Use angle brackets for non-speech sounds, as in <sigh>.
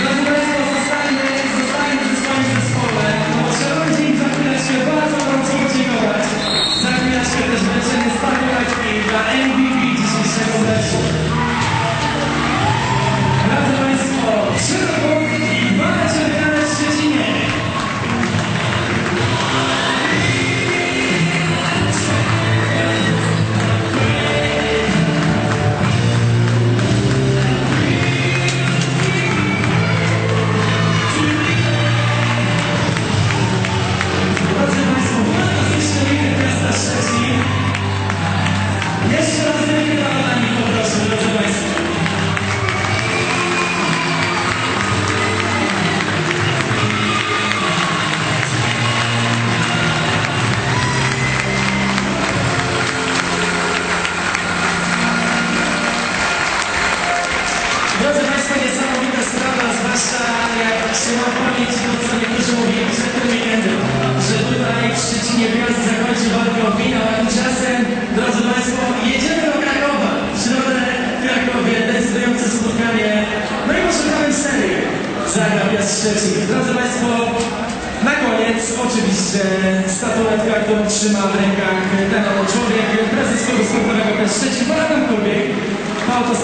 Thank <laughs> you. przeciw. Drodzy Państwo, na koniec oczywiście statuetka, którą trzyma w rękach ten oto człowiek, prezes Klubu Sportowego Peszczeci, Bogdan Kubiek,